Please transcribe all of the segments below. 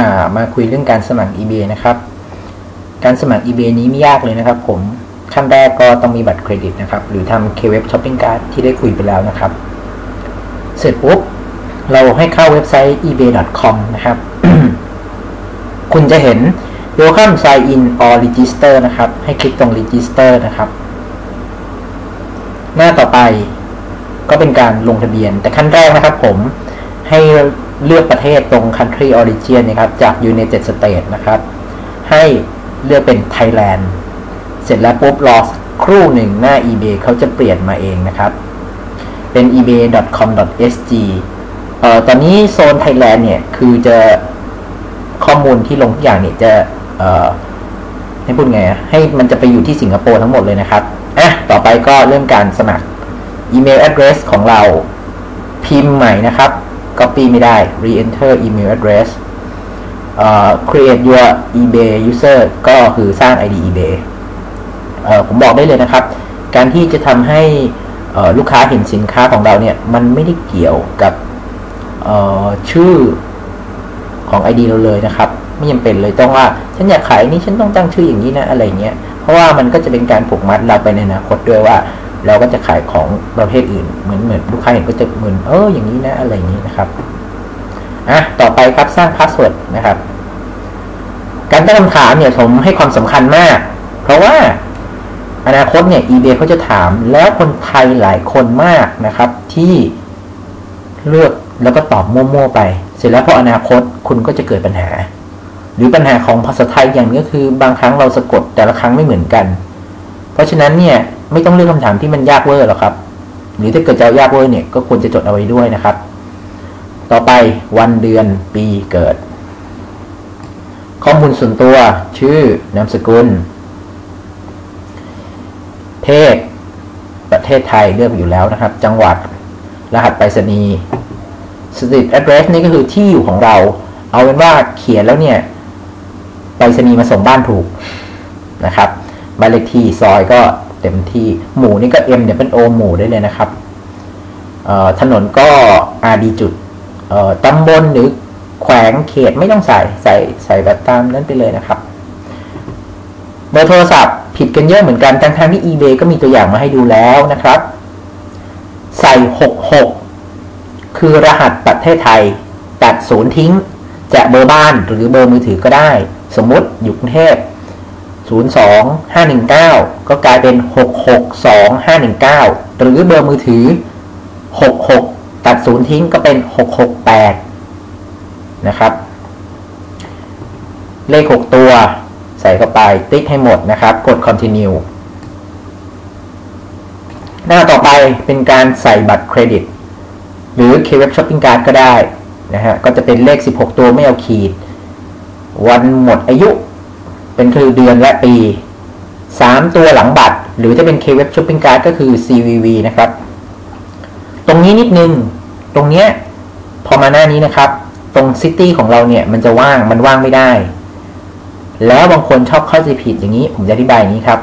ามาคุยเรื่องการสมัคร eBay นะครับ การสมัคร eBay นี้ไม่ยากเลยนะครับ ผมขั้นแรกก็ต้องมีบัตรเครดิตนะครับ หรือทำ K-Web Shopping Card ที่ได้คุยไปแล้วนะครับ เสร็จปุ๊บ เราให้เข้าเว็บไซต์ ebay.com นะครับ คุณจะเห็น Welcome Sign In or Register นะครับ ให้คลิกตรง Register นะครับ หน้าต่อไปก็เป็นการลงทะเบียน แต่ขั้นแรกนะครับผมให้ เลือกประเทศตรง country origin นะครับ จาก United States นะครับ ให้เลือกเป็น Thailand เสร็จแล้วปุ๊บรอครู่หนึ่งหน้า eBay เขาจะเปลี่ยนมาเองนะครับ เป็น ebay.com.sg เอ่อตอนนี้โซนไทยแลนด์เนี่ย คือจะข้อมูลที่ลงทุกอย่างเนี่ยจะ เอ่อให้พูดไงให้มันจะไปอยู่ที่สิงคโปร์ทั้งหมดเลยนะครับ อะ ต่อไปก็เรื่องการสมัคร อีเมล address ของเราพิมพ์ใหม่นะครับ copy ไม่ได้ re-enter email address create your eBay user ก็คือสร้าง ID eBay ผมบอกได้เลยนะครับ การที่จะทำให้ลูกค้าเห็นสินค้าของเราเนี่ย มันไม่ได้เกี่ยวกับชื่อของ ID เราเลยนะครับ ไม่จำเป็นเลยต้องว่า ฉันอยากขายนี่ฉันต้องตั้งชื่ออย่างนี้นะอะไรเงี้ย เพราะว่ามันก็จะเป็นการผูกมัดเราไปในอนาคตด้วยว่า เราก็จะขายของประเภทอื่น เหมือนเหมือนลูกค้าเห็นก็จะเหมือนเอออย่างนี้นะอะไรอย่างนี้นะครับอะต่อไปครับสร้างพาสเวิร์ดนะครับ การตั้งคำถามเนี่ยผมให้ความสำคัญมาก เพราะว่าอนาคตเนี่ย eBay เขาจะถามแล้วคนไทยหลายคนมากนะครับ ที่เลือกแล้วก็ตอบมั่วๆไป เสร็จแล้วพออนาคตคุณก็จะเกิดปัญหา หรือปัญหาของภาษาไทยอย่างนี้ก็คือบางครั้งเราสะกดแต่ละครั้งไม่เหมือนกัน เพราะฉะนั้นเนี่ย ไม่ต้องเลือกคำถามที่มันยากเวอร์หรอกครับ หรือถ้าเกิดจะายากเวอร์เนี่ยก็ควรจะจดเอาไว้ด้วยนะครับ ต่อไปวันเดือนปีเกิด ข้อมูลส่วนตัว ชื่อนามสกุล เพศ ประเทศไทยเลือกอยู่แล้วนะครับ จังหวัด รหัสไปรษณีย์ street address นี่ก็คือที่อยู่ของเรา เอาเป็นว่าเขียนแล้วเนี่ยไปรษณีย์มาส่งบ้านถูกนะครับบ้านเลขที่ซอยก็ เต็มที่หมู่นี่ก็ M เนี่ยเป็น O หมู่ได้เลยนะครับถนนก็ RD จุดตำบลหรือแขวงเขตไม่ต้องใส่ใส่ใส่แบบตามนั้นไปเลยนะครับเบอร์โทรศัพท์ผิดกันเยอะเหมือนกันทั้งทที่ eBay ก็มีตัวอย่างมาให้ดูแล้วนะครับ ใส่ 66 คือรหัสประเทศไทย ตัดศูนย์ทิ้ง จะเบอร์บ้านหรือเบอร์มือถือก็ได้ สมมติอยู่กรุงเทพ 02519 ก็กลายเป็น 662519 หรือเบอร์มือถือ 66 ตัดศูนย์ทิ้งก็เป็น 668 นะครับ เลข 6 ตัวใส่เข้าไปติ๊กให้หมดนะครับ กด continue หน้าต่อไปเป็นการใส่บัตรเครดิต หรือ K-Web Shopping Card ก็ได้นะฮะ ก็จะเป็นเลข 16 ตัวไม่เอาขีด วันหมดอายุ เป็นคือเดือนและปี 3 ตัวหลังบัตร หรือจะเป็น K-Web Shopping Card ก็คือ CVV นะครับ ตรงนี้นิดนึง ตรงเนี้ยพอมาหน้านี้นะครับ ตรงซิตี้ของเราเนี่ย มันจะว่างมันว่างไม่ได้ แล้วบางคนชอบเข้าใจผิดอย่างนี้ ผมจะอธิบายอย่างนี้ครับ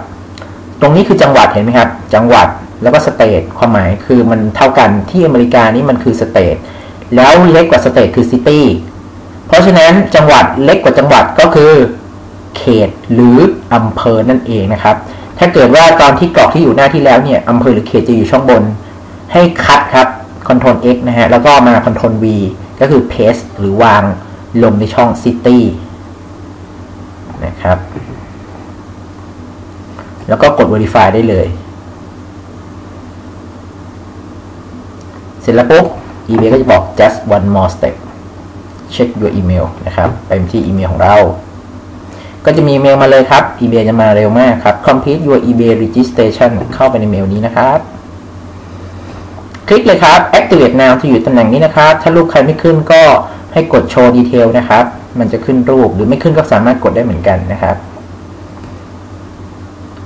ตรงนี้คือจังหวัดเห็นไหมครับ จังหวัดแล้วก็สเตทความหมายคือมันเท่ากันที่อเมริกานี่มันคือสเตทแล้วเล็กกว่าสเตทคือซิตี้เพราะฉะนั้นจังหวัดเล็กกว่าจังหวัดก็คือ เขตหรืออำเภอนั่นเองนะครับ ถ้าเกิดว่าตอนที่กรอกที่อยู่หน้าที่แล้วเนี่ยอำเภอหรือเขตจะอยู่ช่องบน ให้คัดครับ Ctrl X นะฮะ แล้วก็มา Ctrl V ก็คือ paste หรือวางลงในช่อง city นะครับ แล้วก็กด verify ได้เลย เสร็จแล้วปุ๊บ eBay ก็จะบอก just one more step check your email นะครับ ไปที่อีเมลของเรา ก็จะมีเมลมาเลยครับ eBay จะมาเร็วมากครับ complete your eBay registration เข้าไปในเมลนี้นะครับ คลิกเลยครับ activate now จะอยู่ตำแหน่งนี้นะครับ ถ้ารูปใครไม่ขึ้นก็ให้กด show detail นะครับ มันจะขึ้นรูปหรือไม่ขึ้นก็สามารถกดได้เหมือนกันนะครับ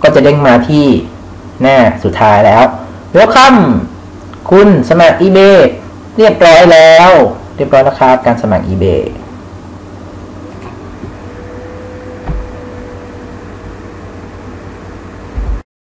ก็จะเด้งมาที่หน้าสุดท้ายแล้ว welcome คุณสมัคร eBay เรียบร้อยแล้ว เรียบร้อยแล้วครับ การสมัคร eBay